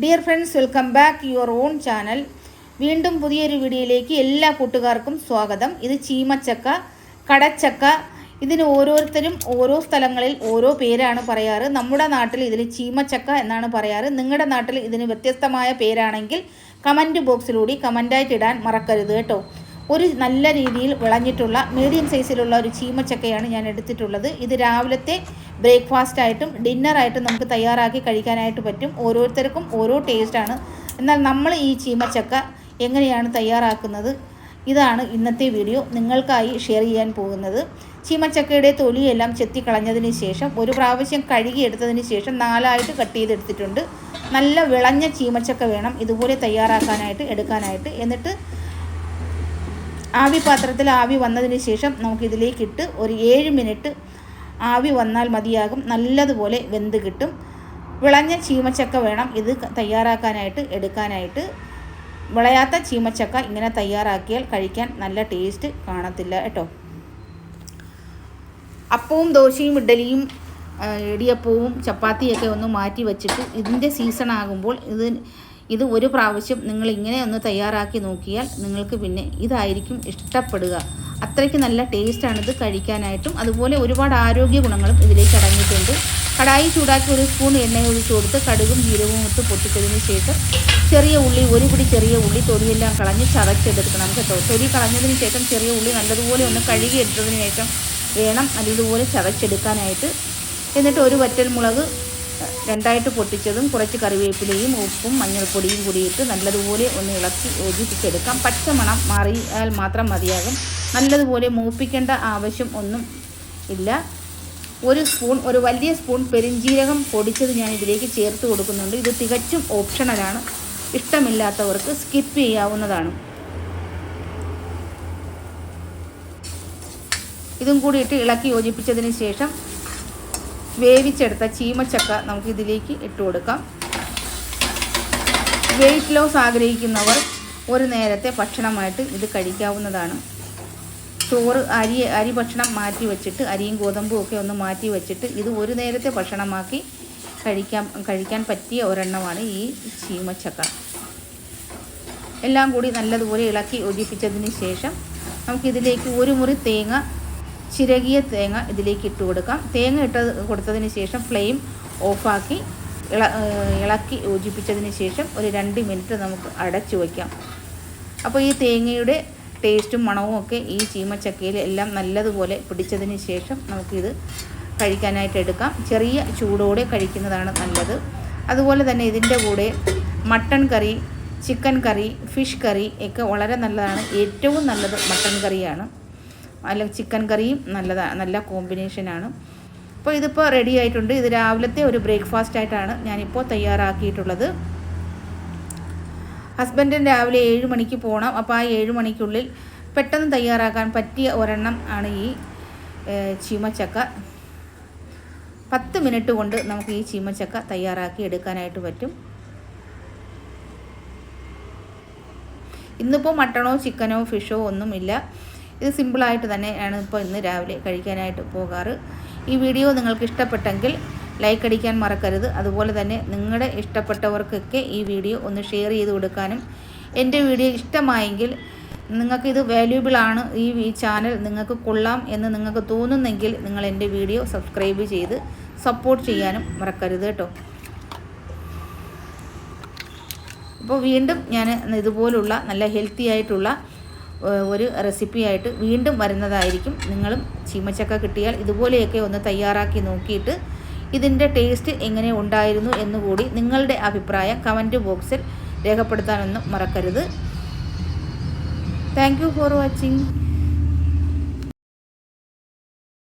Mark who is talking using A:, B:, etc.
A: Dear friends welcome back your own channel വീണ്ടും പുതിയൊരു വീഡിയോയിലേക്ക് എല്ലാ കൂട്ടുകാർക്കും സ്വാഗതം. ഇത് ചീമച്ചക്ക കടച്ചക്ക. ഇതിന് ഓരോരുത്തരും ഓരോ സ്ഥലങ്ങളിൽ ഓരോ പേരാണ് പറയാറ്. നമ്മുടെ നാട്ടിൽ ഇതിന് ചീമച്ചക്ക എന്നാണ് പറയാറ്. നിങ്ങളുടെ നാട്ടിൽ ഇതിന് വ്യത്യസ്തമായ പേരാണെങ്കിൽ കമന്റ് ബോക്സിലൂടെ കമന്റായിട്ട് ഇടാൻ മറക്കരുത് കേട്ടോ. ഒരു നല്ല രീതിയിൽ വിളഞ്ഞിട്ടുള്ള മീഡിയം സൈസിലുള്ള ഒരു ചീമച്ചക്കയാണ് ഞാൻ എടുത്തിട്ടുള്ളത്. ഇത് രാവിലത്തെ ബ്രേക്ക്ഫാസ്റ്റ് ആയിട്ടും ഡിന്നറായിട്ടും നമുക്ക് തയ്യാറാക്കി കഴിക്കാനായിട്ട് പറ്റും. ഓരോരുത്തർക്കും ഓരോ ടേസ്റ്റാണ് എന്നാൽ നമ്മൾ ഈ ചീമച്ചക്ക എങ്ങനെയാണ് തയ്യാറാക്കുന്നത്? ഇതാണ് ഇന്നത്തെ വീഡിയോ നിങ്ങൾക്കായി ഷെയർ ചെയ്യാൻ പോകുന്നത്. ചീമച്ചക്കയുടെ തൊലിയെല്ലാം ചെത്തിക്കളഞ്ഞതിന് ശേഷം ഒരു പ്രാവശ്യം കഴുകിയെടുത്തതിന് ശേഷം നാലായിട്ട് കട്ട് ചെയ്തെടുത്തിട്ടുണ്ട്. നല്ല വിളഞ്ഞ ചീമച്ചക്ക വേണം ഇതുപോലെ തയ്യാറാക്കാനായിട്ട് എടുക്കാനായിട്ട്. എന്നിട്ട് ആവി പാത്രത്തിൽ ആവി വന്നതിന് ശേഷം നമുക്കിതിലേക്കിട്ട് ഒരു ഏഴ് മിനിറ്റ് ആവി വന്നാൽ മതിയാകും. നല്ലതുപോലെ വെന്ത് കിട്ടും. വിളഞ്ഞ ചീമച്ചക്ക വേണം. ഇത് തയ്യാറാക്കാനായിട്ട് എടുക്കാനായിട്ട്. വിളയാത്ത ചീമച്ചക്ക ഇങ്ങനെ തയ്യാറാക്കിയാൽ കഴിക്കാൻ നല്ല ടേസ്റ്റ് കാണത്തില്ല കേട്ടോ. അപ്പവും ദോശയും ഇഡലിയും ഇടിയപ്പവും ചപ്പാത്തിയൊക്കെ ഒന്ന് മാറ്റി വെച്ചിട്ട് ഇതിന്റെ സീസൺ ആകുമ്പോൾ ഇത് ഇത് ഒരു പ്രാവശ്യം നിങ്ങൾ ഇങ്ങനെ ഒന്ന് തയ്യാറാക്കി നോക്കിയാൽ നിങ്ങൾക്ക് പിന്നെ ഇതായിരിക്കും ഇഷ്ടപ്പെടുക. അത്രയ്ക്ക് നല്ല ടേസ്റ്റാണിത് കഴിക്കാനായിട്ടും. അതുപോലെ ഒരുപാട് ആരോഗ്യ ഗുണങ്ങളും ഇതിലേക്ക് അടങ്ങിയിട്ടുണ്ട്. കടായി ചൂടാക്കി ഒരു സ്പൂൺ എണ്ണ ഒഴിച്ച് കൊടുത്ത് കടുകും ജീരകവും ഇട്ട് പൊട്ടിച്ചതിന് ശേഷം ചെറിയ ഉള്ളി ഒരു പിടി ചെറിയ ഉള്ളി തൊലിയെല്ലാം കളഞ്ഞ് ചതച്ചെടുക്കണം കേട്ടോ. തൊലി കളഞ്ഞതിന് ശേഷം ചെറിയ ഉള്ളി നല്ലതുപോലെ ഒന്ന് കഴുകി എടുത്തതിന് ശേഷം വേണം അതിതുപോലെ ചതച്ചെടുക്കാനായിട്ട്. എന്നിട്ട് ഒരു വറ്റൽ മുളക് രണ്ടായിട്ട് പൊട്ടിച്ചതും കുറച്ച് കറിവേപ്പിലയും ഉപ്പും മഞ്ഞൾപ്പൊടിയും കൂടിയിട്ട് നല്ലതുപോലെ ഒന്ന് ഇളക്കി യോജിപ്പിച്ചെടുക്കാം. പച്ചമണം മാറിയാൽ മാത്രം മതിയാകും. നല്ലതുപോലെ മൂപ്പിക്കേണ്ട ആവശ്യം ഒന്നും ഇല്ല. ഒരു സ്പൂൺ ഒരു വലിയ സ്പൂൺ പെരിഞ്ജീരകം പൊടിച്ചത് ഞാൻ ഇതിലേക്ക് ചേർത്ത് കൊടുക്കുന്നുണ്ട്. ഇത് തികച്ചും ഓപ്ഷണലാണ്. ഇഷ്ടമില്ലാത്തവർക്ക് സ്കിപ്പ് ചെയ്യാവുന്നതാണ്. ഇതും കൂടിയിട്ട് ഇളക്കി യോജിപ്പിച്ചതിന് ശേഷം വേവിച്ചെടുത്ത ചീമച്ചക്ക നമുക്ക് ഇതിലേക്ക് ഇട്ട് കൊടുക്കാം. വെയിറ്റ് ലോസ് ആഗ്രഹിക്കുന്നവർ ഒരു നേരത്തെ ഭക്ഷണമായിട്ട് ഇത് കഴിക്കാവുന്നതാണ്. ചോറ് അരി അരി ഭക്ഷണം മാറ്റി വെച്ചിട്ട് അരിയും ഗോതമ്പും ഒക്കെ ഒന്ന് മാറ്റി വെച്ചിട്ട് ഇത് ഒരു നേരത്തെ ഭക്ഷണമാക്കി കഴിക്കാൻ കഴിക്കാൻ പറ്റിയ ഒരെണ്ണമാണ് ഈ ചീമച്ചക്ക. എല്ലാം കൂടി നല്ലതുപോലെ ഇളക്കി ഒഴിപ്പിച്ചതിന് ശേഷം നമുക്കിതിലേക്ക് ഒരു മുറി തേങ്ങ ചിരകിയ തേങ്ങ ഇതിലേക്ക് ഇട്ട് കൊടുക്കാം. തേങ്ങ ഇട്ട് കൊടുത്തതിന് ശേഷം ഫ്ലെയിം ഓഫാക്കി ഇള ഇളക്കി യോജിപ്പിച്ചതിന് ശേഷം ഒരു രണ്ട് മിനിറ്റ് നമുക്ക് അടച്ചു വയ്ക്കാം അപ്പോൾ ഈ തേങ്ങയുടെ ടേസ്റ്റും മണവും ഒക്കെ ഈ ചീമച്ചക്കയിൽ എല്ലാം നല്ലതുപോലെ പിടിച്ചതിന് ശേഷം നമുക്കിത് കഴിക്കാനായിട്ട് എടുക്കാം. ചെറിയ ചൂടോടെ കഴിക്കുന്നതാണ് നല്ലത്. അതുപോലെ തന്നെ ഇതിന്റെ കൂടെ mutton curry chicken curry fish curry ഒക്കെ വളരെ നല്ലതാണ്. ഏറ്റവും നല്ലത് മട്ടൺ കറിയാണ്. അല്ല ചിക്കൻ കറിയും നല്ലതാണ് നല്ല കോമ്പിനേഷനാണ് അപ്പോൾ ഇതിപ്പോൾ റെഡി ആയിട്ടുണ്ട്. ഇത് രാവിലത്തെ ഒരു ബ്രേക്ക്ഫാസ്റ്റ് ആയിട്ടാണ് ഞാനിപ്പോൾ തയ്യാറാക്കിയിട്ടുള്ളത്. ഹസ്ബൻഡിന് രാവിലെ ഏഴ് മണിക്ക് പോകണം അപ്പോൾ ആ ഏഴ് മണിക്കുള്ളിൽ പെട്ടെന്ന് തയ്യാറാക്കാൻ പറ്റിയ ഒരെണ്ണം ആണ് ഈ ചീമച്ചക്ക. പത്ത് മിനിറ്റ് കൊണ്ട് നമുക്ക് ഈ ചീമച്ചക്ക തയ്യാറാക്കി എടുക്കാനായിട്ട് പറ്റും. ഇന്നിപ്പോൾ മട്ടണോ ചിക്കനോ ഫിഷോ ഒന്നുമില്ല. ഇത് സിമ്പിളായിട്ട് തന്നെയാണ് ഇപ്പോൾ ഇന്ന് രാവിലെ കഴിക്കാനായിട്ട് പോകാറ്. ഈ വീഡിയോ നിങ്ങൾക്ക് ഇഷ്ടപ്പെട്ടെങ്കിൽ ലൈക്ക് അടിക്കാൻ മറക്കരുത്. അതുപോലെ തന്നെ നിങ്ങളുടെ ഇഷ്ടപ്പെട്ടവർക്കൊക്കെ ഈ വീഡിയോ ഒന്ന് ഷെയർ ചെയ്ത് കൊടുക്കാനും. എന്റെ വീഡിയോ ഇഷ്ടമായെങ്കിൽ നിങ്ങൾക്കിത് വാല്യൂബിൾ ആണ്. ഈ ചാനൽ നിങ്ങൾക്ക് കൊള്ളാം എന്ന് നിങ്ങൾക്ക് തോന്നുന്നെങ്കിൽ നിങ്ങൾ എന്റെ വീഡിയോ സബ്സ്ക്രൈബ് ചെയ്ത് സപ്പോർട്ട് ചെയ്യാനും മറക്കരുത് കേട്ടോ. അപ്പോൾ വീണ്ടും ഞാൻ ഇതുപോലുള്ള നല്ല ഹെൽത്തി ആയിട്ടുള്ള ഒരു റെസിപ്പിയായിട്ട് വീണ്ടും വരുന്നതായിരിക്കും. നിങ്ങളും ചീമച്ചക്ക കിട്ടിയാൽ ഇതുപോലെയൊക്കെ ഒന്ന് തയ്യാറാക്കി നോക്കിയിട്ട് ഇതിന്റെ ടേസ്റ്റ് എങ്ങനെ ഉണ്ടായിരുന്നു എന്നുകൂടി നിങ്ങളുടെ അഭിപ്രായം കമന്റ് ബോക്സിൽ രേഖപ്പെടുത്താനൊന്നും മറക്കരുത്. Thank you for watching